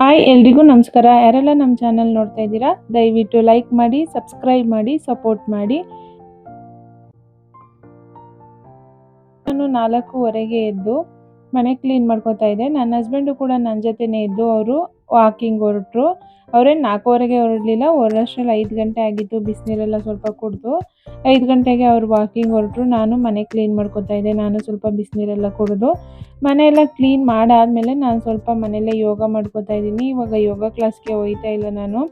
Hi ಎಲ್ರಿಗೂ ನಮಸ್ಕಾರ. ಯಾರೆಲ್ಲ ನಮ್ಮ ಚಾನಲ್ ನೋಡ್ತಾ ಇದ್ದೀರಾ, ದಯವಿಟ್ಟು ಲೈಕ್ ಮಾಡಿ ಸಬ್ಸ್ಕ್ರೈಬ್ ಮಾಡಿ ಸಪೋರ್ಟ್ ಮಾಡಿ. ನಾನು ನಾಲ್ಕೂವರೆಗೆ ಎದ್ದು ಮನೆ ಕ್ಲೀನ್ ಮಾಡ್ಕೋತಾ ಇದ್ದೆ. ನನ್ನ ಹಸ್ಬೆಂಡು ಕೂಡ ನನ್ನ ಜೊತೆನೇ ಇದ್ದು, ಅವರು ವಾಕಿಂಗ್ ಹೊರಟ್ರು. ಅವರೇನು ನಾಲ್ಕೂವರೆಗೆ ಹೊರಡಲಿಲ್ಲ ಹೊರಡೋಷ್ಟ್ರಲ್ಲಿ ಐದು ಗಂಟೆ ಆಗಿತ್ತು, ಬಿಸಿನೀರೆಲ್ಲ ಸ್ವಲ್ಪ ಕುಡಿದು. ಐದು ಗಂಟೆಗೆ ಅವ್ರು ವಾಕಿಂಗ್ ಹೊರಟರು. ನಾನು ಮನೆ ಕ್ಲೀನ್ ಮಾಡ್ಕೊತಾ ಇದ್ದೆ. ನಾನು ಸ್ವಲ್ಪ ಬಿಸಿನೀರೆಲ್ಲ ಕುಡಿದು. ಮನೆಯೆಲ್ಲ ಕ್ಲೀನ್ ಮಾಡಾದಮೇಲೆ ನಾನು ಸ್ವಲ್ಪ ಮನೆಯಲ್ಲೇ ಯೋಗ ಮಾಡ್ಕೋತಾ ಇದ್ದೀನಿ. ಇವಾಗ ಯೋಗ ಕ್ಲಾಸ್ಗೆ ಹೋಗ್ತಾ ಇಲ್ಲ ನಾನು.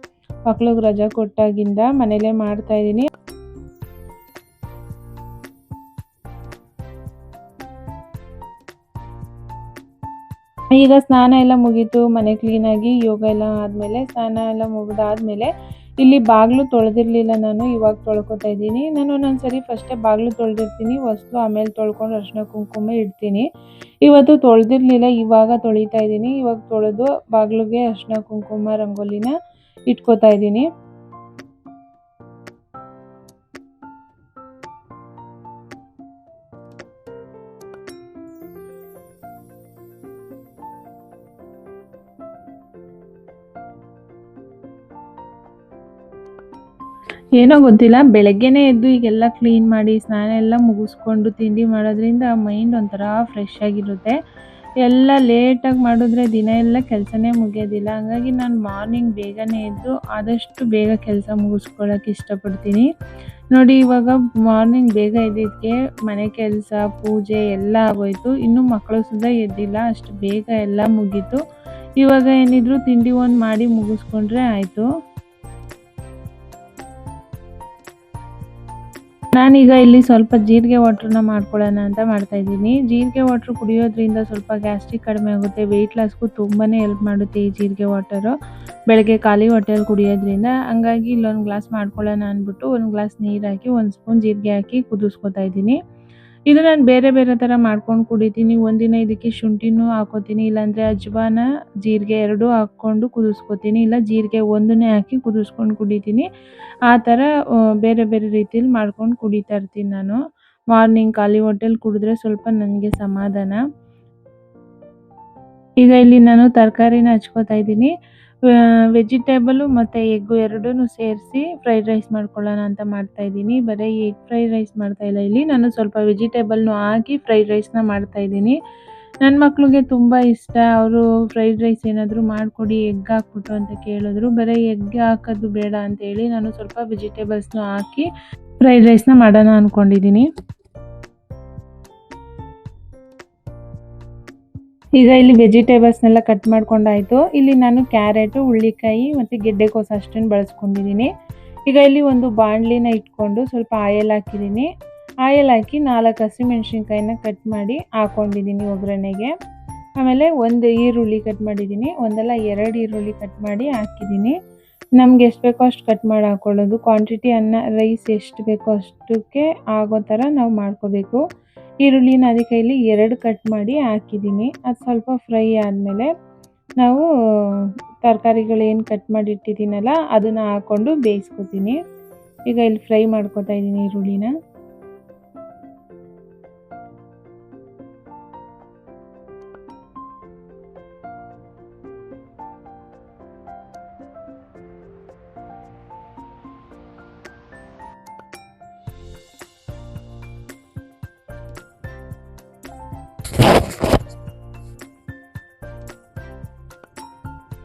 ಮಕ್ಳಿಗೆ ರಜಾ ಕೊಟ್ಟಾಗಿಂದ ಮನೆಯಲ್ಲೇ ಮಾಡ್ತಾ ಈಗ ಸ್ನಾನ ಎಲ್ಲ ಮುಗೀತು, ಮನೆ ಕ್ಲೀನಾಗಿ ಯೋಗ ಎಲ್ಲ ಆದಮೇಲೆ, ಸ್ನಾನ ಎಲ್ಲ ಮುಗಿದಾದ್ಮೇಲೆ ಇಲ್ಲಿ ಬಾಗಿಲು ತೊಳೆದಿರಲಿಲ್ಲ ನಾನು, ಇವಾಗ ತೊಳ್ಕೊತಾ ಇದ್ದೀನಿ. ನಾನು ಒಂದೊಂದ್ಸರಿ ಫಸ್ಟೇ ಬಾಗಿಲು ತೊಳೆದಿರ್ತೀನಿ ಹೊಸ್ಲು ಆಮೇಲೆ ತೊಳ್ಕೊಂಡು ಅರ್ಶಿನ ಕುಂಕುಮ ಇಡ್ತೀನಿ. ಇವತ್ತು ತೊಳೆದಿರಲಿಲ್ಲ, ಇವಾಗ ತೊಳಿತಾ ಇದ್ದೀನಿ. ಇವಾಗ ತೊಳೆದು ಬಾಗಿಲಿಗೆ ಅರ್ಶಿನ ಕುಂಕುಮ, ರಂಗೋಲಿನ ಇಟ್ಕೋತಾ ಇದ್ದೀನಿ. ಏನೋ ಗೊತ್ತಿಲ್ಲ, ಬೆಳಗ್ಗೆನೇ ಎದ್ದು ಈಗೆಲ್ಲ ಕ್ಲೀನ್ ಮಾಡಿ ಸ್ನಾನ ಎಲ್ಲ ಮುಗಿಸ್ಕೊಂಡು ತಿಂಡಿ ಮಾಡೋದ್ರಿಂದ ಮೈಂಡ್ ಒಂಥರ ಫ್ರೆಶ್ ಆಗಿರುತ್ತೆ. ಎಲ್ಲ ಲೇಟಾಗಿ ಮಾಡಿದ್ರೆ ದಿನ ಎಲ್ಲ ಕೆಲಸನೇ ಮುಗಿಯೋದಿಲ್ಲ. ಹಾಗಾಗಿ ನಾನು ಮಾರ್ನಿಂಗ್ ಬೇಗನೆ ಎದ್ದು ಆದಷ್ಟು ಬೇಗ ಕೆಲಸ ಮುಗಿಸ್ಕೊಳ್ಳೋಕೆ ಇಷ್ಟಪಡ್ತೀನಿ. ನೋಡಿ ಇವಾಗ ಮಾರ್ನಿಂಗ್ ಬೇಗ ಎದ್ದಿದ್ದಕ್ಕೆ ಮನೆ ಕೆಲಸ, ಪೂಜೆ ಎಲ್ಲ ಆಗೋಯ್ತು. ಇನ್ನೂ ಮಕ್ಕಳು ಸುದ ಎದ್ದಿಲ್ಲ, ಅಷ್ಟು ಬೇಗ ಎಲ್ಲ ಮುಗೀತು. ಇವಾಗ ಏನಿದ್ರು ತಿಂಡಿ ಒಂದು ಮಾಡಿ ಮುಗಿಸ್ಕೊಂಡ್ರೆ ಆಯಿತು. ನಾನೀಗ ಇಲ್ಲಿ ಸ್ವಲ್ಪ ಜೀರಿಗೆ ವಾಟ್ರನ್ನ ಮಾಡ್ಕೊಳ್ಳೋಣ ಅಂತ ಮಾಡ್ತಾ ಇದ್ದೀನಿ. ಜೀರಿಗೆ ವಾಟ್ರ್ ಕುಡಿಯೋದ್ರಿಂದ ಸ್ವಲ್ಪ ಗ್ಯಾಸ್ಟ್ರಿಕ್ ಕಡಿಮೆ ಆಗುತ್ತೆ. ವೆಯ್ಟ್ ಲಾಸ್ಗೂ ತುಂಬಾ ಹೆಲ್ಪ್ ಮಾಡುತ್ತೆ ಈ ಜೀರಿಗೆ ವಾಟರು ಬೆಳಗ್ಗೆ ಖಾಲಿ ಹೊಟ್ಟೆಯಲ್ಲಿ ಕುಡಿಯೋದ್ರಿಂದ ಹಂಗಾಗಿ ಇಲ್ಲೊಂದು ಗ್ಲಾಸ್ ಮಾಡ್ಕೊಳ್ಳೋಣ ಅಂದ್ಬಿಟ್ಟು ಒಂದು ಗ್ಲಾಸ್ ನೀರು ಹಾಕಿ, ಒಂದು ಸ್ಪೂನ್ ಜೀರಿಗೆ ಹಾಕಿ ಕುದಿಸ್ಕೊತಾ ಇದ್ದೀನಿ. ಇದು ನಾನು ಬೇರೆ ಬೇರೆ ಥರ ಮಾಡ್ಕೊಂಡು ಕುಡಿತೀನಿ. ಒಂದಿನ ಇದಕ್ಕೆ ಶುಂಠಿನೂ ಹಾಕೋತೀನಿ. ಇಲ್ಲಾಂದರೆ ಅಜ್ವಾನ ಜೀರಿಗೆ ಎರಡೂ ಹಾಕ್ಕೊಂಡು ಕುದಿಸ್ಕೊತೀನಿ. ಇಲ್ಲ, ಜೀರಿಗೆ ಒಂದನ್ನೇ ಹಾಕಿ ಕುದಿಸ್ಕೊಂಡು ಕುಡಿತೀನಿ. ಆ ಥರ ಬೇರೆ ಬೇರೆ ರೀತಿಯಲ್ಲಿ ಮಾಡ್ಕೊಂಡು ಕುಡಿತಾ ಇರ್ತೀನಿ ನಾನು. ಮಾರ್ನಿಂಗ್ ಖಾಲಿ ಹೋಟೆಲ್ ಕುಡಿದ್ರೆ ಸ್ವಲ್ಪ ನನಗೆ ಸಮಾಧಾನ. ಈಗ ಇಲ್ಲಿ ನಾನು ತರಕಾರಿನ ಹಚ್ಕೋತಾ ಇದ್ದೀನಿ. ವೆಜಿಟೇಬಲು ಮತ್ತು ಎಗ್ಗು ಎರಡೂ ಸೇರಿಸಿ ಫ್ರೈಡ್ ರೈಸ್ ಮಾಡ್ಕೊಳ್ಳೋಣ ಅಂತ ಮಾಡ್ತಾ ಇದ್ದೀನಿ. ಬರೀ ಎಗ್ ಫ್ರೈಡ್ ರೈಸ್ ಮಾಡ್ತಾ ಇಲ್ಲ ಇಲ್ಲಿ. ನಾನು ಸ್ವಲ್ಪ ವೆಜಿಟೇಬಲ್ನು ಹಾಕಿ ಫ್ರೈಡ್ ರೈಸ್ನ ಮಾಡ್ತಾ ಇದ್ದೀನಿ. ನನ್ನ ಮಕ್ಳಿಗೆ ತುಂಬ ಇಷ್ಟ. ಅವರು ಫ್ರೈಡ್ ರೈಸ್ ಏನಾದರೂ ಮಾಡಿಕೊಡಿ ಎಗ್ ಹಾಕ್ಬಿಟ್ಟು ಅಂತ ಕೇಳಿದ್ರು. ಬರೀ ಎಗ್ ಹಾಕೋದು ಬೇಡ ಅಂತ ಹೇಳಿ ನಾನು ಸ್ವಲ್ಪ ವೆಜಿಟೇಬಲ್ಸ್ನೂ ಹಾಕಿ ಫ್ರೈಡ್ ರೈಸ್ನ ಮಾಡೋಣ ಅಂದ್ಕೊಂಡಿದ್ದೀನಿ ಈಗ ಇಲ್ಲಿ ವೆಜಿಟೇಬಲ್ಸ್ನೆಲ್ಲ ಕಟ್ ಮಾಡ್ಕೊಂಡಾಯ್ತು. ಇಲ್ಲಿ ನಾನು ಕ್ಯಾರೆಟು ಹುಳ್ಳಿಕಾಯಿ ಮತ್ತು ಗೆಡ್ಡೆಕೋಸು ಅಷ್ಟನ್ನು ಬಳಸ್ಕೊಂಡಿದ್ದೀನಿ. ಈಗ ಇಲ್ಲಿ ಒಂದು ಬಾಣಲಿನ ಇಟ್ಕೊಂಡು ಸ್ವಲ್ಪ ಆಯಲ್ ಹಾಕಿದ್ದೀನಿ. ಆಯಲ್ ಹಾಕಿ ನಾಲ್ಕು ಹಸಿಮೆಣ್ಸಿನ್ಕಾಯಿನ ಕಟ್ ಮಾಡಿ ಹಾಕ್ಕೊಂಡಿದ್ದೀನಿ ಒಗ್ಗರಣೆಗೆ. ಆಮೇಲೆ ಒಂದು ಈರುಳ್ಳಿ ಕಟ್ ಮಾಡಿದ್ದೀನಿ. ಒಂದಲ್ಲ ಎರಡು ಈರುಳ್ಳಿ ಕಟ್ ಮಾಡಿ ಹಾಕಿದ್ದೀನಿ. ನಮ್ಗೆ ಎಷ್ಟು ಬೇಕೋ ಅಷ್ಟು ಕಟ್ ಮಾಡಿ ಹಾಕ್ಕೊಳ್ಳೋದು ಕ್ವಾಂಟಿಟಿ ಅನ್ನ ರೈಸ್ ಎಷ್ಟು ಬೇಕೋ ಅಷ್ಟಕ್ಕೆ ಆಗೋ ಥರ ನಾವು ಮಾಡ್ಕೋಬೇಕು. ಈರುಳ್ಳಿನ ಅದಕ್ಕೆ ಇಲ್ಲಿ ಎರಡು ಕಟ್ ಮಾಡಿ ಹಾಕಿದ್ದೀನಿ. ಅದು ಸ್ವಲ್ಪ ಫ್ರೈ ಆದಮೇಲೆ ನಾವು ತರಕಾರಿಗಳೇನು ಕಟ್ ಮಾಡಿ ಇಟ್ಟಿದ್ದೀನಲ್ಲ, ಅದನ್ನು ಹಾಕ್ಕೊಂಡು ಬೇಯಿಸ್ಕೊತೀನಿ. ಈಗ ಇಲ್ಲಿ ಫ್ರೈ ಮಾಡ್ಕೊತಾ ಇದ್ದೀನಿ ಈರುಳ್ಳಿನ.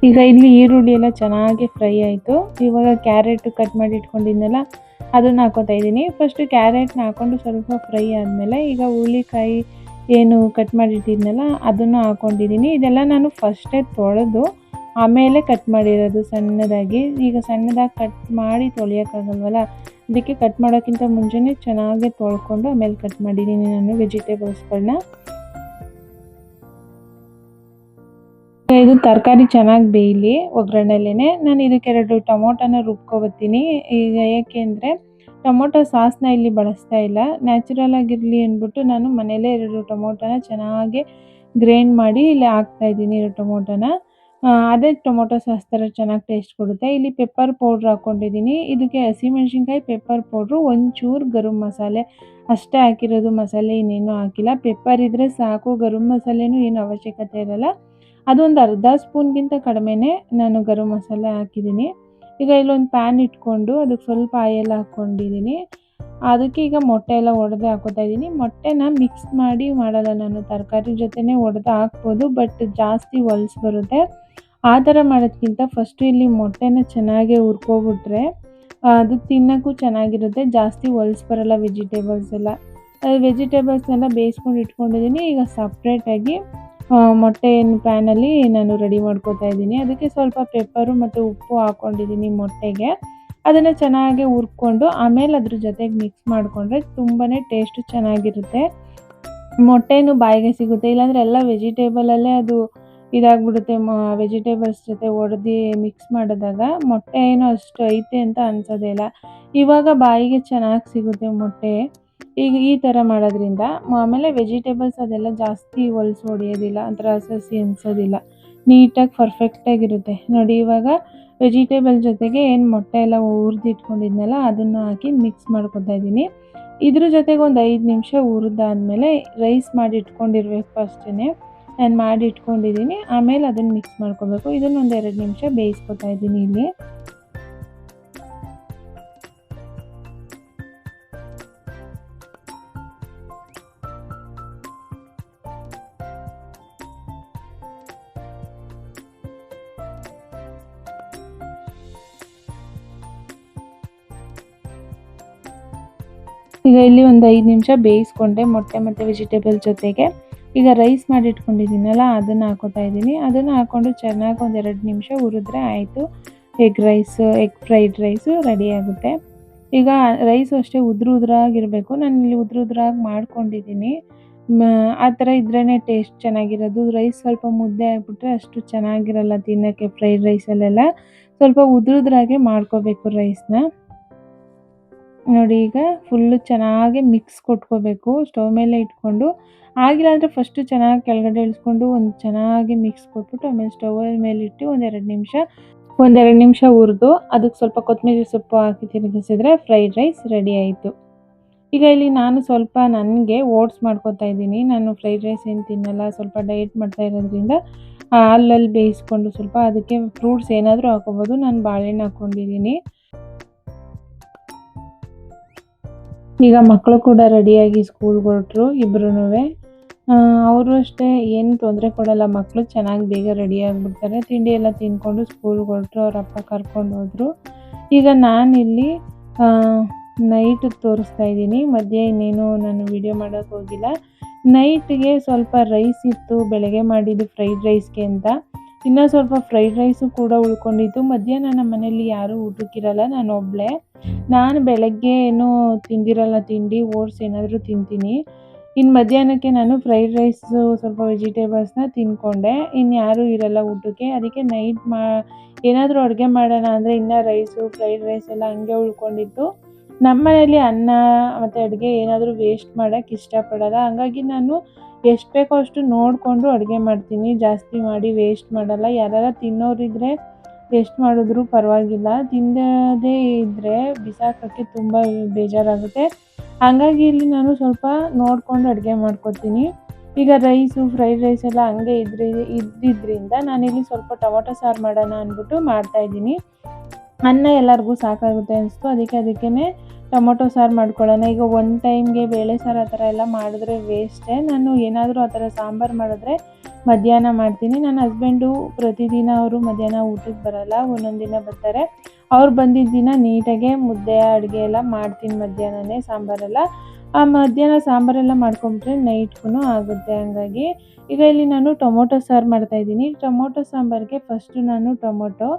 ಈಗ ಇಲ್ಲಿ ಈರುಳ್ಳಿ ಎಲ್ಲ ಚೆನ್ನಾಗಿ ಫ್ರೈ ಆಯಿತು. ಇವಾಗ ಕ್ಯಾರೆಟ್ ಕಟ್ ಮಾಡಿ ಇಟ್ಕೊಂಡಿದ್ನಲ್ಲ, ಅದನ್ನು ಹಾಕೋತಾ ಇದ್ದೀನಿ. ಫಸ್ಟು ಕ್ಯಾರೆಟ್ನ ಹಾಕ್ಕೊಂಡು ಸ್ವಲ್ಪ ಫ್ರೈ ಆದಮೇಲೆ ಈಗ ಹುಳಿಕಾಯಿ ಏನು ಕಟ್ ಮಾಡಿಟ್ಟಿದ್ನಲ್ಲ ಅದನ್ನು ಹಾಕ್ಕೊಂಡಿದ್ದೀನಿ ಇದೆಲ್ಲ ನಾನು ಫಸ್ಟೇ ತೊಳೆದು ಆಮೇಲೆ ಕಟ್ ಮಾಡಿರೋದು ಸಣ್ಣದಾಗಿ. ಈಗ ಸಣ್ಣದಾಗಿ ಕಟ್ ಮಾಡಿ ತೊಳೆಯೋಕ್ಕಾಗಲ್ವಲ್ಲ, ಅದಕ್ಕೆ ಕಟ್ ಮಾಡೋಕ್ಕಿಂತ ಮುಂಚೆನೇ ಚೆನ್ನಾಗಿ ತೊಳ್ಕೊಂಡು ಆಮೇಲೆ ಕಟ್ ಮಾಡಿದ್ದೀನಿ ನಾನು ವೆಜಿಟೇಬಲ್ಸ್ಗಳನ್ನ ಇದು ತರಕಾರಿ ಚೆನ್ನಾಗಿ ಬೇಯಲಿ ಒಗ್ಗರಣೆಲೇನೆ. ನಾನು ಇದಕ್ಕೆ ಎರಡು ಟೊಮೊಟೊನ ರುಬ್ಕೊಬತ್ತೀನಿ. ಈಗ ಏಕೆಂದರೆ ಟೊಮೊಟೊ ಸಾಸ್ನ ಇಲ್ಲಿ ಬಳಸ್ತಾ ಇಲ್ಲ. ನ್ಯಾಚುರಲ್ ಆಗಿರಲಿ ಅಂದ್ಬಿಟ್ಟು ನಾನು ಮನೇಲೇ ಎರಡು ಟೊಮೊಟೊನ ಚೆನ್ನಾಗಿ ಗ್ರೈಂಡ್ ಮಾಡಿ ಇಲ್ಲಿ ಹಾಕ್ತಾ ಇದ್ದೀನಿ ಎರಡು ಟೊಮೊಟೊನ. ಅದೇ ಟೊಮೊಟೊ ಸಾಸ್ ಥರ ಚೆನ್ನಾಗಿ ಟೇಸ್ಟ್ ಕೊಡುತ್ತೆ. ಇಲ್ಲಿ ಪೆಪ್ಪರ್ ಪೌಡ್ರ್ ಹಾಕ್ಕೊಂಡಿದ್ದೀನಿ ಇದಕ್ಕೆ ಹಸಿಮೆಣ್ಸಿನ್ಕಾಯಿ, ಪೆಪ್ಪರ್ ಪೌಡ್ರು, ಒಂಚೂರು ಗರಂ ಮಸಾಲೆ. ಅಷ್ಟೇ ಹಾಕಿರೋದು ಮಸಾಲೆ ಇನ್ನೇನು ಹಾಕಿಲ್ಲ. ಪೆಪ್ಪರ್ ಇದ್ದರೆ ಸಾಕು, ಗರಂ ಮಸಾಲೆನೂ ಏನು ಅವಶ್ಯಕತೆ ಇರಲ್ಲ. ಅದೊಂದು ಅರ್ಧ ಸ್ಪೂನ್ಗಿಂತ ಕಡಿಮೆನೇ ನಾನು ಗರಂ ಮಸಾಲೆ ಹಾಕಿದ್ದೀನಿ. ಈಗ ಇಲ್ಲೊಂದು ಪ್ಯಾನ್ ಇಟ್ಕೊಂಡು ಅದಕ್ಕೆ ಸ್ವಲ್ಪ ಆಯಿಲ್ ಹಾಕ್ಕೊಂಡಿದ್ದೀನಿ. ಅದಕ್ಕೆ ಈಗ ಮೊಟ್ಟೆ ಎಲ್ಲ ಒಡೆದು ಹಾಕೋತಾ ಇದ್ದೀನಿ. ಮೊಟ್ಟೆನ ಮಿಕ್ಸ್ ಮಾಡಿ ಮಾಡಲ್ಲ ನಾನು. ತರಕಾರಿ ಜೊತೆನೇ ಒಡೆದು ಹಾಕ್ಬೋದು ಬಟ್ ಜಾಸ್ತಿ ಹೊಲ್ಸ್ ಬರುತ್ತೆ. ಆ ಥರ ಮಾಡೋದ್ಕಿಂತ ಫಸ್ಟು ಇಲ್ಲಿ ಮೊಟ್ಟೆನ ಚೆನ್ನಾಗಿ ಹುರ್ಕೊಬಿಟ್ರೆ ಅದು ತಿನ್ನೋಕ್ಕೂ ಚೆನ್ನಾಗಿರುತ್ತೆ. ಜಾಸ್ತಿ ಹೊಲ್ಸ್ ಬರೋಲ್ಲ ವೆಜಿಟೇಬಲ್ಸ್ ಎಲ್ಲ. ವೆಜಿಟೇಬಲ್ಸ್ನೆಲ್ಲ ಬೇಯಿಸ್ಕೊಂಡು ಇಟ್ಕೊಂಡಿದ್ದೀನಿ. ಈಗ ಸಪ್ರೇಟಾಗಿ ಮೊಟ್ಟೆಯನ್ನು ಪ್ಯಾನಲ್ಲಿ ನಾನು ರೆಡಿ ಮಾಡ್ಕೋತಾ ಇದ್ದೀನಿ. ಅದಕ್ಕೆ ಸ್ವಲ್ಪ ಪೆಪ್ಪರು ಮತ್ತು ಉಪ್ಪು ಹಾಕ್ಕೊಂಡಿದ್ದೀನಿ ಮೊಟ್ಟೆಗೆ. ಅದನ್ನು ಚೆನ್ನಾಗಿ ಹುರ್ಕೊಂಡು ಆಮೇಲೆ ಅದ್ರ ಜೊತೆಗೆ ಮಿಕ್ಸ್ ಮಾಡಿಕೊಂಡ್ರೆ ತುಂಬಾ ಟೇಸ್ಟು ಚೆನ್ನಾಗಿರುತ್ತೆ. ಮೊಟ್ಟೆನೂ ಬಾಯಿಗೆ ಸಿಗುತ್ತೆ. ಇಲ್ಲಾಂದರೆ ಎಲ್ಲ ವೆಜಿಟೇಬಲಲ್ಲೇ ಅದು ಇದಾಗ್ಬಿಡುತ್ತೆ. ಮ ವೆಜಿಟೇಬಲ್ಸ್ ಜೊತೆ ಒಡೆದು ಮಿಕ್ಸ್ ಮಾಡಿದಾಗ ಮೊಟ್ಟೆ ಏನೋ ಅಷ್ಟು ಐತೆ ಅಂತ ಅನ್ಸೋದೇ ಇಲ್ಲ. ಇವಾಗ ಬಾಯಿಗೆ ಚೆನ್ನಾಗಿ ಸಿಗುತ್ತೆ ಮೊಟ್ಟೆ. ಈಗ ಈ ಥರ ಮಾಡೋದ್ರಿಂದ ಆಮೇಲೆ ವೆಜಿಟೇಬಲ್ಸ್ ಅದೆಲ್ಲ ಜಾಸ್ತಿ ಹೊಲ್ಸು ಹೊಡೆಯೋದಿಲ್ಲ, ಒಂಥರ ಹಸಿ ಅನ್ಸೋದಿಲ್ಲ ನೀಟಾಗಿ ಪರ್ಫೆಕ್ಟಾಗಿರುತ್ತೆ ನೋಡಿ, ಇವಾಗ ವೆಜಿಟೇಬಲ್ ಜೊತೆಗೆ ಏನು ಮೊಟ್ಟೆ ಎಲ್ಲ ಹುರಿದಿಟ್ಕೊಂಡಿದ್ನಲ್ಲ, ಅದನ್ನು ಹಾಕಿ ಮಿಕ್ಸ್ ಮಾಡ್ಕೊತಾ ಇದ್ದೀನಿ. ಇದ್ರ ಜೊತೆಗೆ ಒಂದು ಐದು ನಿಮಿಷ ಹುರಿದಾದ್ಮೇಲೆ ರೈಸ್ ಮಾಡಿ ಇಟ್ಕೊಂಡಿರ್ಬೇಕು ಫಸ್ಟೇ ನಾನು ಮಾಡಿ ಇಟ್ಕೊಂಡಿದ್ದೀನಿ ಆಮೇಲೆ ಅದನ್ನು ಮಿಕ್ಸ್ ಮಾಡ್ಕೋಬೇಕು. ಇದನ್ನು ಒಂದು ಎರಡು ನಿಮಿಷ ಬೇಯಿಸ್ಕೊತಾ ಇದ್ದೀನಿ ಇಲ್ಲಿ. ಈಗ ಇಲ್ಲಿ ಒಂದು ಐದು ನಿಮಿಷ ಬೇಯಿಸ್ಕೊಂಡೆ ಮೊಟ್ಟೆ ಮತ್ತು ವೆಜಿಟೇಬಲ್ ಜೊತೆಗೆ. ಈಗ ರೈಸ್ ಮಾಡಿಟ್ಕೊಂಡಿದ್ದೀನಲ್ಲ, ಅದನ್ನು ಹಾಕೋತಾ ಇದ್ದೀನಿ. ಅದನ್ನು ಹಾಕ್ಕೊಂಡು ಚೆನ್ನಾಗಿ ಒಂದು ಎರಡು ನಿಮಿಷ ಹುರಿದ್ರೆ ಆಯಿತು. Egg rice egg fried rice ready ಆಗುತ್ತೆ. ಈಗ ರೈಸು ಅಷ್ಟೇ ಉದುರು ಉದ್ರಾಗಿರಬೇಕು. ನಾನು ಇಲ್ಲಿ ಉದುರು ಉದ್ರಾಗಿ ಮಾಡ್ಕೊಂಡಿದ್ದೀನಿ. ಆ ಥರ ಇದ್ರೇ ಟೇಸ್ಟ್ ಚೆನ್ನಾಗಿರೋದು. ರೈಸ್ ಸ್ವಲ್ಪ ಮುದ್ದೆ ಆಗಿಬಿಟ್ರೆ ಅಷ್ಟು ಚೆನ್ನಾಗಿರಲ್ಲ ತಿನ್ನೋಕ್ಕೆ ಫ್ರೈಡ್ ರೈಸಲ್ಲೆಲ್ಲ ಸ್ವಲ್ಪ ಉದ್ರುದ್ರಾಗೆ ಮಾಡ್ಕೋಬೇಕು ರೈಸ್ನ ನೋಡಿ ಈಗ ಫುಲ್ಲು ಚೆನ್ನಾಗಿ ಮಿಕ್ಸ್ ಕೊಟ್ಕೋಬೇಕು. ಸ್ಟವ್ ಮೇಲೆ ಇಟ್ಕೊಂಡು ಆಗಿಲ್ಲ ಅಂದರೆ ಫಸ್ಟು ಚೆನ್ನಾಗಿ ಕೆಳಗಡೆ ಇಳಿಸ್ಕೊಂಡು ಒಂದು ಚೆನ್ನಾಗಿ ಮಿಕ್ಸ್ ಕೊಟ್ಬಿಟ್ಟು ಆಮೇಲೆ ಸ್ಟವ್ ಮೇಲೆ ಇಟ್ಟು ಒಂದೆರಡು ನಿಮಿಷ ಒಂದೆರಡು ನಿಮಿಷ ಹುರಿದು ಅದಕ್ಕೆ ಸ್ವಲ್ಪ ಕೊತ್ತಂಬರಿ ಸೊಪ್ಪು ಹಾಕಿ ತಿರುಗಿಸಿದ್ರೆ ಫ್ರೈಡ್ ರೈಸ್ ರೆಡಿ ಆಯಿತು. ಈಗ ಇಲ್ಲಿ ನಾನು ಸ್ವಲ್ಪ ನನಗೆ ಓಟ್ಸ್ ಮಾಡ್ಕೊತಾ ಇದ್ದೀನಿ. ನಾನು ಫ್ರೈಡ್ ರೈಸ್ ಏನು ತಿನ್ನಲ್ಲ, ಸ್ವಲ್ಪ ಡಯಟ್ ಮಾಡ್ತಾ ಇರೋದ್ರಿಂದ ಹಾಲಲ್ಲಿ ಬೇಯಿಸ್ಕೊಂಡು ಸ್ವಲ್ಪ ಅದಕ್ಕೆ ಫ್ರೂಟ್ಸ್ ಏನಾದರೂ ಹಾಕೋಬೋದು ನಾನು ಬಾಳೆಹಣ್ಣು ಹಾಕ್ಕೊಂಡಿದ್ದೀನಿ. ಈಗ ಮಕ್ಕಳು ಕೂಡ ರೆಡಿಯಾಗಿ ಸ್ಕೂಲ್ಗೆ ಹೊರಟ್ರು ಇಬ್ಬರೂ ಅವರು ಅಷ್ಟೇ ಏನು ತೊಂದರೆ ಕೊಡಲ್ಲ, ಮಕ್ಕಳು ಚೆನ್ನಾಗಿ ಬೇಗ ರೆಡಿ ಆಗಿಬಿಡ್ತಾರೆ. ತಿಂಡಿ ಎಲ್ಲ ತಿಂದ್ಕೊಂಡು ಸ್ಕೂಲ್ಗೆ ಹೊರಟ್ರು, ಅವ್ರ ಅಪ್ಪ ಕರ್ಕೊಂಡು ಹೋದರು. ಈಗ ನಾನಿಲ್ಲಿ ನೈಟ್ ತೋರಿಸ್ತಾ ಇದ್ದೀನಿ. ಮಧ್ಯೆ ಇನ್ನೇನು ನಾನು ವಿಡಿಯೋ ಮಾಡೋಕ್ಕೆ ಹೋಗಿಲ್ಲ. ನೈಟ್ಗೆ ಸ್ವಲ್ಪ ರೈಸ್ ಇತ್ತು, ಬೆಳಗ್ಗೆ ಮಾಡಿದ್ದು ಫ್ರೈಡ್ ರೈಸ್ಗೆ ಅಂತ. ಇನ್ನೂ ಸ್ವಲ್ಪ ಫ್ರೈಡ್ ರೈಸು ಕೂಡ ಉಳ್ಕೊಂಡಿತ್ತು ಮಧ್ಯಾಹ್ನ ನಮ್ಮ ಮನೇಲಿ ಯಾರೂ ಊಟಕ್ಕಿರಲ್ಲ, ನಾನು ಒಬ್ಬಳೇ ನಾನು ಬೆಳಗ್ಗೆ ಏನು ತಿಂದಿರಲ್ಲ ತಿಂಡಿ, ಓಟ್ಸ್ ಏನಾದರೂ ತಿಂತೀನಿ. ಇನ್ನು ಮಧ್ಯಾಹ್ನಕ್ಕೆ ನಾನು ಫ್ರೈಡ್ ರೈಸು ಸ್ವಲ್ಪ ವೆಜಿಟೇಬಲ್ಸ್ನ ತಿಂದ್ಕೊಂಡೆ ಇನ್ನು ಯಾರೂ ಇರಲ್ಲ ಊಟಕ್ಕೆ. ಅದಕ್ಕೆ ನೈಟ್ ಮಾ, ಏನಾದರೂ ಅಡುಗೆ ಮಾಡೋಣ ಅಂದರೆ ಇನ್ನೂ ರೈಸು ಫ್ರೈಡ್ ರೈಸ್ ಎಲ್ಲ ಹಂಗೆ ಉಳ್ಕೊಂಡಿತ್ತು ನಮ್ಮ ಮನೇಲಿ ಅನ್ನ ಮತ್ತು ಅಡುಗೆ ಏನಾದರೂ ವೇಸ್ಟ್ ಮಾಡೋಕ್ಕೆ ಇಷ್ಟಪಡಲ್ಲ. ಹಾಗಾಗಿ ನಾನು ಎಷ್ಟು ಬೇಕೋ ಅಷ್ಟು ನೋಡಿಕೊಂಡು ಅಡುಗೆ ಮಾಡ್ತೀನಿ. ಜಾಸ್ತಿ ಮಾಡಿ ವೇಸ್ಟ್ ಮಾಡಲ್ಲ. ಯಾರಾರ ತಿನ್ನೋರಿದ್ರೆ ಎಷ್ಟು ಮಾಡಿದ್ರು ಪರವಾಗಿಲ್ಲ. ತಿನ್ನದೇ ಇದ್ದರೆ ಬಿಸಾಕೋಕ್ಕೆ ತುಂಬ ಬೇಜಾರಾಗುತ್ತೆ. ಹಾಗಾಗಿ ಇಲ್ಲಿ ನಾನು ಸ್ವಲ್ಪ ನೋಡಿಕೊಂಡು ಅಡುಗೆ ಮಾಡ್ಕೊತೀನಿ ಈಗ ರೈಸು ಫ್ರೈಡ್ ರೈಸ್ ಎಲ್ಲ ಹಂಗೆ ಇದ್ರೆ ಇದ್ದಿದ್ದರಿಂದ ನಾನಿಲ್ಲಿ ಸ್ವಲ್ಪ ಟೊಮೊಟೊ ಸಾರು ಮಾಡೋಣ ಅಂದ್ಬಿಟ್ಟು ಮಾಡ್ತಾಯಿದ್ದೀನಿ ಅನ್ನ ಎಲ್ಲರಿಗೂ ಸಾಕಾಗುತ್ತೆ ಅನಿಸ್ತು. ಅದಕ್ಕೆ ಅದಕ್ಕೇ ಟೊಮೊಟೊ ಸಾರು ಮಾಡ್ಕೊಳ್ಳೋಣ. ಈಗ ಒನ್ ಟೈಮ್ಗೆ ಬೇಳೆ ಸಾರು ಆ ಥರ ಎಲ್ಲ ಮಾಡಿದ್ರೆ ವೇಸ್ಟೆ ನಾನು ಏನಾದರೂ ಆ ಥರ ಸಾಂಬಾರು ಮಾಡಿದ್ರೆ ಮಧ್ಯಾಹ್ನ ಮಾಡ್ತೀನಿ. ನನ್ನ ಹಸ್ಬೆಂಡು ಪ್ರತಿದಿನ ಅವರು ಮಧ್ಯಾಹ್ನ ಊಟಕ್ಕೆ ಬರೋಲ್ಲ, ಒಂದೊಂದು ದಿನ ಬರ್ತಾರೆ. ಅವ್ರು ಬಂದಿದ್ದ ದಿನ ನೀಟಾಗೆ ಮುದ್ದೆ, ಅಡುಗೆ ಎಲ್ಲ ಮಾಡ್ತೀನಿ ಮಧ್ಯಾಹ್ನನೇ ಸಾಂಬಾರೆಲ್ಲ ಆ ಮಧ್ಯಾಹ್ನ ಸಾಂಬಾರೆಲ್ಲ ಮಾಡ್ಕೊಂಬಿಟ್ರೆ ನೈಟ್ಗೂ ಆಗುತ್ತೆ ಹಂಗಾಗಿ. ಈಗ ಇಲ್ಲಿ ನಾನು ಟೊಮೊಟೊ ಸಾರು ಮಾಡ್ತಾಯಿದ್ದೀನಿ ಟೊಮೊಟೊ ಸಾಂಬಾರಿಗೆ ಫಸ್ಟು ನಾನು ಟೊಮೊಟೊ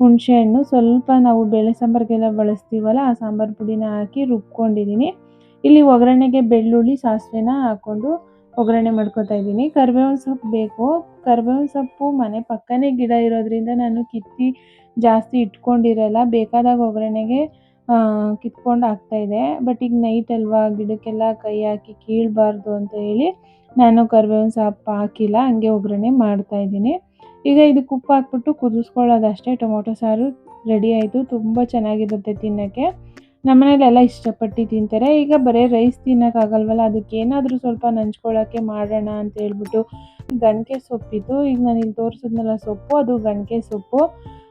ಹುಣಸೆಹಣ್ಣು. ಸ್ವಲ್ಪ ನಾವು ಬೇಳೆ ಸಾಂಬಾರಿಗೆಲ್ಲ ಬಳಸ್ತೀವಲ್ಲ, ಆ ಸಾಂಬಾರು ಪುಡಿನ ಹಾಕಿ ರುಬ್ಕೊಂಡಿದ್ದೀನಿ ಇಲ್ಲಿ ಒಗ್ಗರಣೆಗೆ ಬೆಳ್ಳುಳ್ಳಿ, ಸಾಸಿವೆನ ಹಾಕ್ಕೊಂಡು ಒಗ್ಗರಣೆ ಮಾಡ್ಕೊತಾ ಇದ್ದೀನಿ. ಕರಿಬೇವಿನ ಸೊಪ್ಪು ಬೇಕು. ಕರಿಬೇವಿನ ಸೊಪ್ಪು ಮನೆ ಪಕ್ಕನೇ ಗಿಡ ಇರೋದ್ರಿಂದ ನಾನು ಕಿತ್ತಿ ಜಾಸ್ತಿ ಇಟ್ಕೊಂಡಿರಲ್ಲ, ಬೇಕಾದಾಗ ಒಗ್ಗರಣೆಗೆ ಕಿತ್ಕೊಂಡು ಹಾಕ್ತಾಯಿದ್ದೆ ಬಟ್ ಈಗ ನೈಟ್ ಅಲ್ವಾ, ಗಿಡಕ್ಕೆಲ್ಲ ಕೈ ಹಾಕಿ ಕೀಳಬಾರ್ದು ಅಂತ ಹೇಳಿ ನಾನು ಕರಿಬೇವಿನ ಸೊಪ್ಪು ಹಾಕಿಲ್ಲ, ಹಂಗೆ ಒಗ್ಗರಣೆ ಮಾಡ್ತಾಯಿದ್ದೀನಿ ಈಗ ಇದಕ್ಕೆ ಉಪ್ಪು ಹಾಕ್ಬಿಟ್ಟು ಕುದಿಸ್ಕೊಳ್ಳೋದಷ್ಟೇ ಟೊಮೊಟೊ ಸಾರು ರೆಡಿ ಆಯಿತು. ತುಂಬ ಚೆನ್ನಾಗಿರುತ್ತೆ ತಿನ್ನೋಕ್ಕೆ. ನಮ್ಮನೇಲೆಲ್ಲ ಇಷ್ಟಪಟ್ಟು ತಿಂತಾರೆ. ಈಗ ಬರೀ ರೈಸ್ ತಿನ್ನೋಕ್ಕಾಗಲ್ವಲ್ಲ ಅದಕ್ಕೆ ಏನಾದರೂ ಸ್ವಲ್ಪ ನಂಚ್ಕೊಳ್ಳೋಕ್ಕೆ ಮಾಡೋಣ ಅಂತ ಹೇಳ್ಬಿಟ್ಟು ಗಣಕೆ ಸೊಪ್ಪಿತ್ತು. ಈಗ ನಾನು ಇಲ್ಲಿ ತೋರಿಸಿದ್ನಲ್ಲ ಸೊಪ್ಪು, ಅದು ಗಣಕೆ ಸೊಪ್ಪು.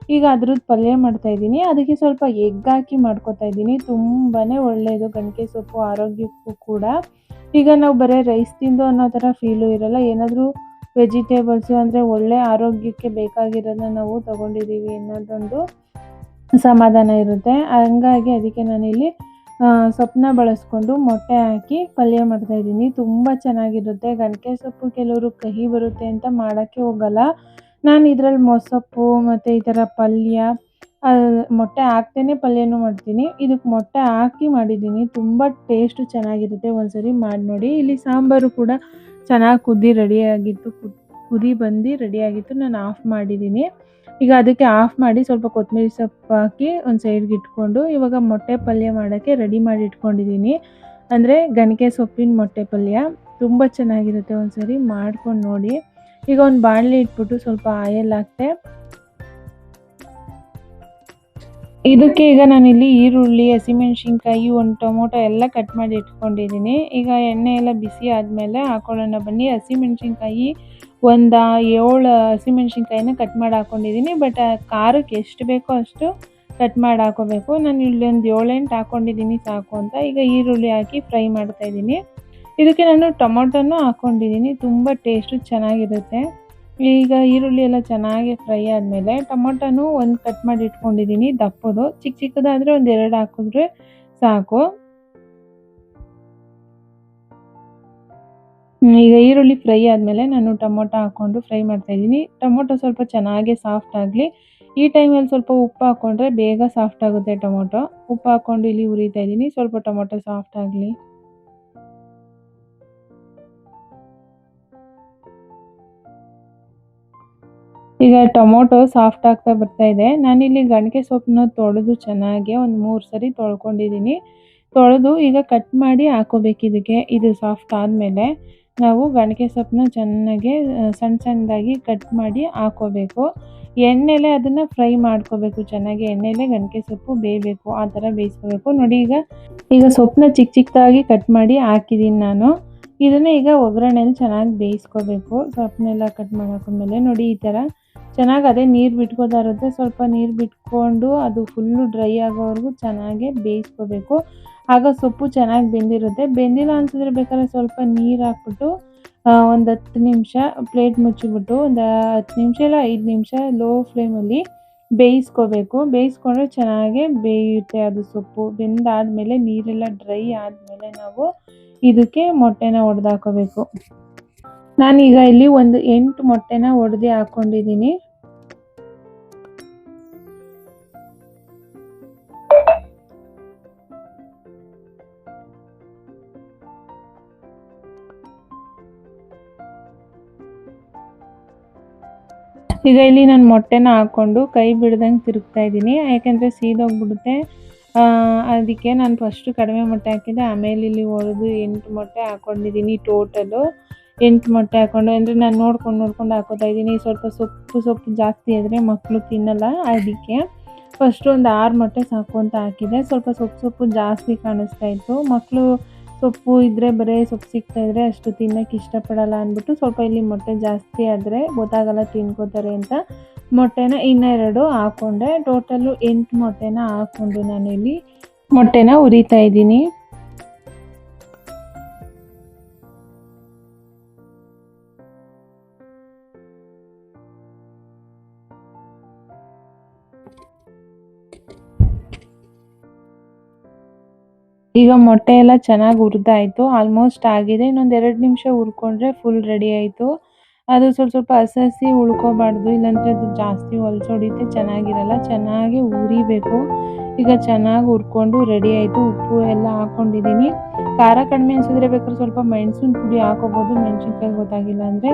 ಈಗ ಅದ್ರದ್ದು ಪಲ್ಯ ಮಾಡ್ತಾ ಇದ್ದೀನಿ. ಅದಕ್ಕೆ ಸ್ವಲ್ಪ ಎಗ್ ಹಾಕಿ ಮಾಡ್ಕೋತಾ ಇದ್ದೀನಿ. ತುಂಬಾ ಒಳ್ಳೆಯದು ಗಣಕೆ ಸೊಪ್ಪು ಆರೋಗ್ಯಕ್ಕೂ ಕೂಡ. ಈಗ ನಾವು ಬರೀ ರೈಸ್ ತಿಂದು ಅನ್ನೋ ಥರ ಫೀಲು ಇರಲ್ಲ. ಏನಾದರೂ ವೆಜಿಟೇಬಲ್ಸು ಅಂದರೆ ಒಳ್ಳೆ ಆರೋಗ್ಯಕ್ಕೆ ಬೇಕಾಗಿರೋದನ್ನ ನಾವು ತಗೊಂಡಿದ್ದೀವಿ ಅನ್ನೋದೊಂದು ಸಮಾಧಾನ ಇರುತ್ತೆ. ಹಂಗಾಗಿ ಅದಕ್ಕೆ ನಾನಿಲ್ಲಿ ಸೊಪ್ಪನ್ನ ಬಳಸ್ಕೊಂಡು ಮೊಟ್ಟೆ ಹಾಕಿ ಪಲ್ಯ ಮಾಡ್ತಾ ಇದ್ದೀನಿ. ತುಂಬ ಚೆನ್ನಾಗಿರುತ್ತೆ. ಗಂಟೆ ಸೊಪ್ಪು ಕೆಲವರು ಕಹಿ ಬರುತ್ತೆ ಅಂತ ಮಾಡೋಕ್ಕೆ ಹೋಗಲ್ಲ. ನಾನು ಇದರಲ್ಲಿ ಮೊಸೊಪ್ಪು ಮತ್ತು ಈ ಥರ ಪಲ್ಯ ಮೊಟ್ಟೆ ಹಾಕ್ತೇನೆ ಪಲ್ಯನೂ ಮಾಡ್ತೀನಿ. ಇದಕ್ಕೆ ಮೊಟ್ಟೆ ಹಾಕಿ ಮಾಡಿದ್ದೀನಿ. ತುಂಬ ಟೇಸ್ಟು ಚೆನ್ನಾಗಿರುತ್ತೆ ಒಂದ್ಸರಿ ಮಾಡಿ ನೋಡಿ. ಇಲ್ಲಿ ಸಾಂಬಾರು ಕೂಡ ಚೆನ್ನಾಗಿ ಕುದಿ ರೆಡಿಯಾಗಿತ್ತು ಕುದಿ ಬಂದು ರೆಡಿಯಾಗಿತ್ತು ನಾನು ಆಫ್ ಮಾಡಿದ್ದೀನಿ ಈಗ ಅದಕ್ಕೆ ಆಫ್ ಮಾಡಿ ಸ್ವಲ್ಪ ಕೊತ್ತಂಬರಿ ಸೊಪ್ಪು ಹಾಕಿ ಒಂದು ಸೈಡ್ಗೆ ಇಟ್ಕೊಂಡು, ಇವಾಗ ಮೊಟ್ಟೆ ಪಲ್ಯ ಮಾಡೋಕ್ಕೆ ರೆಡಿ ಮಾಡಿ ಇಟ್ಕೊಂಡಿದ್ದೀನಿ ಅಂದರೆ ಗಣಿಕೆ ಸೊಪ್ಪಿನ ಮೊಟ್ಟೆ ಪಲ್ಯ ತುಂಬ ಚೆನ್ನಾಗಿರುತ್ತೆ ಒಂದು ಸರಿ ಮಾಡ್ಕೊಂಡು ನೋಡಿ. ಈಗ ಒಂದು ಬಾಣಲೆ ಇಟ್ಬಿಟ್ಟು ಸ್ವಲ್ಪ ಆಯಲ್ ಹಾಕ್ತೆ. ಇದಕ್ಕೆ ಈಗ ನಾನಿಲ್ಲಿ ಈರುಳ್ಳಿ, ಹಸಿಮೆಣಸಿನ್ಕಾಯಿ, ಒಂದು ಟೊಮೊಟೊ ಎಲ್ಲ ಕಟ್ ಮಾಡಿ ಇಟ್ಕೊಂಡಿದ್ದೀನಿ. ಈಗ ಎಣ್ಣೆ ಎಲ್ಲ ಬಿಸಿ ಆದಮೇಲೆ ಹಾಕೊಳ್ಳೋಣ ಬನ್ನಿ. ಹಸಿಮೆಣಸಿನ್ಕಾಯಿ ಒಂದು ಏಳು ಹಸಿಮೆಣಸಿನ್ಕಾಯಿನ ಕಟ್ ಮಾಡಿ ಹಾಕ್ಕೊಂಡಿದ್ದೀನಿ ಬಟ್ ಖಾರಕ್ಕೆ ಎಷ್ಟು ಬೇಕೋ ಅಷ್ಟು ಕಟ್ ಮಾಡಿ ಹಾಕೋಬೇಕು. ನಾನು ಇಲ್ಲಿ ಒಂದು ಏಳೆಂಟು ಹಾಕ್ಕೊಂಡಿದ್ದೀನಿ ಸಾಕು ಅಂತ. ಈಗ ಈರುಳ್ಳಿ ಹಾಕಿ ಫ್ರೈ ಮಾಡ್ತಾ ಇದ್ದೀನಿ. ಇದಕ್ಕೆ ನಾನು ಟೊಮೊಟೊನೂ ಹಾಕ್ಕೊಂಡಿದ್ದೀನಿ ತುಂಬ ಟೇಸ್ಟು ಚೆನ್ನಾಗಿರುತ್ತೆ. ಈಗ ಈರುಳ್ಳಿ ಎಲ್ಲ ಚೆನ್ನಾಗಿ ಫ್ರೈ ಆದಮೇಲೆ ಟೊಮೊಟೊನೂ ಒಂದು ಕಟ್ ಮಾಡಿ ಇಟ್ಕೊಂಡಿದ್ದೀನಿ ದಪ್ಪದು. ಚಿಕ್ಕ ಚಿಕ್ಕದಾದರೆ ಒಂದು ಎರಡು ಹಾಕಿದ್ರೆ ಸಾಕು. ಈಗ ಈರುಳ್ಳಿ ಫ್ರೈ ಆದಮೇಲೆ ನಾನು ಟೊಮೊಟೊ ಹಾಕ್ಕೊಂಡು ಫ್ರೈ ಮಾಡ್ತಾ ಇದ್ದೀನಿ. ಟೊಮೊಟೊ ಸ್ವಲ್ಪ ಚೆನ್ನಾಗಿ ಸಾಫ್ಟ್ ಆಗಲಿ. ಈ ಟೈಮಲ್ಲಿ ಸ್ವಲ್ಪ ಉಪ್ಪು ಹಾಕ್ಕೊಂಡ್ರೆ ಬೇಗ ಸಾಫ್ಟ್ ಆಗುತ್ತೆ ಟೊಮೊಟೊ. ಉಪ್ಪು ಹಾಕ್ಕೊಂಡು ಇಲ್ಲಿ ಉರಿತಾ ಇದ್ದೀನಿ. ಸ್ವಲ್ಪ ಟೊಮೊಟೊ ಸಾಫ್ಟ್ ಆಗಲಿ. ಈಗ ಟೊಮೊಟೊ ಸಾಫ್ಟ್ ಆಗ್ತಾ ಬರ್ತಾ ಇದೆ. ನಾನಿಲ್ಲಿ ಗಣಕೆ ಸೊಪ್ಪನ್ನ ತೊಳೆದು ಚೆನ್ನಾಗಿ ಒಂದು ಮೂರು ಸರಿ ತೊಳ್ಕೊಂಡಿದ್ದೀನಿ. ತೊಳೆದು ಈಗ ಕಟ್ ಮಾಡಿ ಹಾಕೋಬೇಕು ಇದಕ್ಕೆ. ಇದು ಸಾಫ್ಟ್ ಆದಮೇಲೆ ನಾವು ಗಣಕೆ ಸೊಪ್ಪನ್ನ ಚೆನ್ನಾಗಿ ಸಣ್ಣ ಸಣ್ಣದಾಗಿ ಕಟ್ ಮಾಡಿ ಹಾಕೋಬೇಕು. ಎಣ್ಣೆಲೆ ಅದನ್ನು ಫ್ರೈ ಮಾಡ್ಕೋಬೇಕು. ಚೆನ್ನಾಗಿ ಎಣ್ಣೆಲೆ ಗಣಕೆ ಸೊಪ್ಪು ಬೇಯಬೇಕು. ಆ ಥರ ಬೇಯಿಸ್ಕೋಬೇಕು. ನೋಡಿ ಈಗ ಈಗ ಸೊಪ್ಪನ್ನ ಚಿಕ್ಕ ಚಿಕ್ಕದಾಗಿ ಕಟ್ ಮಾಡಿ ಹಾಕಿದ್ದೀನಿ ನಾನು. ಇದನ್ನು ಈಗ ಒಗ್ಗರಣೆಯಲ್ಲಿ ಚೆನ್ನಾಗಿ ಬೇಯಿಸ್ಕೋಬೇಕು. ಸೊಪ್ಪನ್ನೆಲ್ಲ ಕಟ್ ಮಾಡಾಕೊಂಡ್ಮೇಲೆ ನೋಡಿ ಈ ಥರ ಚೆನ್ನಾಗಿ ಅದೇ ನೀರು ಬಿಟ್ಕೋತಾ ಇರುತ್ತೆ. ಸ್ವಲ್ಪ ನೀರು ಬಿಟ್ಕೊಂಡು ಅದು ಫುಲ್ಲು ಡ್ರೈ ಆಗೋವರೆಗೂ ಚೆನ್ನಾಗಿ ಬೇಯಿಸ್ಕೋಬೇಕು. ಆಗ ಸೊಪ್ಪು ಚೆನ್ನಾಗಿ ಬೆಂದಿರುತ್ತೆ. ಬೆಂದಿಲ್ಲ ಅನ್ಸಿದ್ರೆ ಬೇಕಾದ್ರೆ ಸ್ವಲ್ಪ ನೀರು ಹಾಕ್ಬಿಟ್ಟು ಒಂದು ಹತ್ತು ನಿಮಿಷ ಪ್ಲೇಟ್ ಮುಚ್ಚಿಬಿಟ್ಟು, ಒಂದು ಹತ್ತು ನಿಮಿಷ ಇಲ್ಲ ಐದು ನಿಮಿಷ ಲೋ ಫ್ಲೇಮಲ್ಲಿ ಬೇಯಿಸ್ಕೋಬೇಕು. ಬೇಯಿಸ್ಕೊಂಡ್ರೆ ಚೆನ್ನಾಗಿ ಬೇಯುತ್ತೆ ಅದು ಸೊಪ್ಪು. ಬೆಂದಾದಮೇಲೆ ನೀರೆಲ್ಲ ಡ್ರೈ ಆದಮೇಲೆ ನಾವು ಇದಕ್ಕೆ ಮೊಟ್ಟೆನ ಒಡೆದು ಹಾಕೋಬೇಕು ನಾನೀಗ ಇಲ್ಲಿ ಒಂದು ಎಂಟು ಮೊಟ್ಟೆನ ಒಡೆದು ಹಾಕೊಂಡಿದ್ದೀನಿ. ಈಗ ಇಲ್ಲಿ ನಾನು ಮೊಟ್ಟೆನ ಹಾಕ್ಕೊಂಡು ಕೈ ಬಿಡ್ದಂಗೆ ತಿರುಗ್ತಾ ಇದ್ದೀನಿ. ಯಾಕೆಂದರೆ ಸೀದೋಗ್ಬಿಡುತ್ತೆ. ಅದಕ್ಕೆ ನಾನು ಫಸ್ಟು ಕಡಿಮೆ ಮೊಟ್ಟೆ ಹಾಕಿದ್ದೆ ಆಮೇಲೆ ಇಲ್ಲಿ ಒಡೆದು ಎಂಟು ಮೊಟ್ಟೆ ಹಾಕ್ಕೊಂಡಿದ್ದೀನಿ ಟೋಟಲು ಎಂಟು ಮೊಟ್ಟೆ ಹಾಕ್ಕೊಂಡು ಅಂದರೆ ನಾನು ನೋಡ್ಕೊಂಡು ನೋಡ್ಕೊಂಡು ಹಾಕೋತಾ ಇದ್ದೀನಿ. ಸ್ವಲ್ಪ ಸೊಪ್ಪು ಸೊಪ್ಪು ಜಾಸ್ತಿ ಆದರೆ ಮಕ್ಕಳು ತಿನ್ನಲ್ಲ ಅದಕ್ಕೆ. ಫಸ್ಟು ಒಂದು ಆರು ಮೊಟ್ಟೆ ಸಾಕು ಅಂತ ಹಾಕಿದೆ. ಸ್ವಲ್ಪ ಸೊಪ್ಪು ಸೊಪ್ಪು ಜಾಸ್ತಿ ಕಾಣಿಸ್ತಾ ಇತ್ತು. ಮಕ್ಕಳು ಸೊಪ್ಪು ಇದ್ದರೆ ಬರೀ ಸೊಪ್ಪು ಸಿಗ್ತಾ ಇದ್ರೆ ಅಷ್ಟು ತಿನ್ನೋಕ್ಕೆ ಇಷ್ಟಪಡಲ್ಲ ಅಂದ್ಬಿಟ್ಟು ಸ್ವಲ್ಪ ಇಲ್ಲಿ ಮೊಟ್ಟೆ ಜಾಸ್ತಿ ಆದರೆ ಗೊತ್ತಾಗಲ್ಲ ತಿನ್ಕೋತಾರೆ ಅಂತ ಮೊಟ್ಟೆನ ಇನ್ನೆರಡು ಹಾಕ್ಕೊಂಡೆ ಟೋಟಲ್ಲು ಎಂಟು ಮೊಟ್ಟೆನ ಹಾಕ್ಕೊಂಡು ನಾನು ಇಲ್ಲಿ ಮೊಟ್ಟೆನ ಉರಿತಾ ಇದ್ದೀನಿ. ಈಗ ಮೊಟ್ಟೆ ಎಲ್ಲ ಚೆನ್ನಾಗಿ ಹುರಿದಾಯಿತು. ಆಲ್ಮೋಸ್ಟ್ ಆಗಿದೆ. ಇನ್ನೊಂದು ಎರಡು ನಿಮಿಷ ಹುರ್ಕೊಂಡ್ರೆ ಫುಲ್ ರೆಡಿ ಆಯಿತು. ಅದು ಸ್ವಲ್ಪ ಸ್ವಲ್ಪ ಹಸಿ ಹಸಿ ಉಳ್ಕೋಬಾರ್ದು. ಇಲ್ಲಾಂದರೆ ಅದು ಜಾಸ್ತಿ ಹೊಲ್ಸೊಡಿತೆ ಚೆನ್ನಾಗಿರಲ್ಲ. ಚೆನ್ನಾಗಿ ಉರಿಬೇಕು ಈಗ ಚೆನ್ನಾಗಿ ಹುರ್ಕೊಂಡು ರೆಡಿ ಆಯಿತು. ಉಪ್ಪು ಎಲ್ಲ ಹಾಕ್ಕೊಂಡಿದ್ದೀನಿ ಖಾರ ಕಡಿಮೆ ಅನಿಸಿದ್ರೆ ಬೇಕಾದ್ರೆ ಸ್ವಲ್ಪ ಮೆಣಸಿನ ಪುಡಿ ಹಾಕೋಬೋದು. ಮೆಣಸಿನ್ಕಾಯಿ ಗೊತ್ತಾಗಿಲ್ಲ ಅಂದರೆ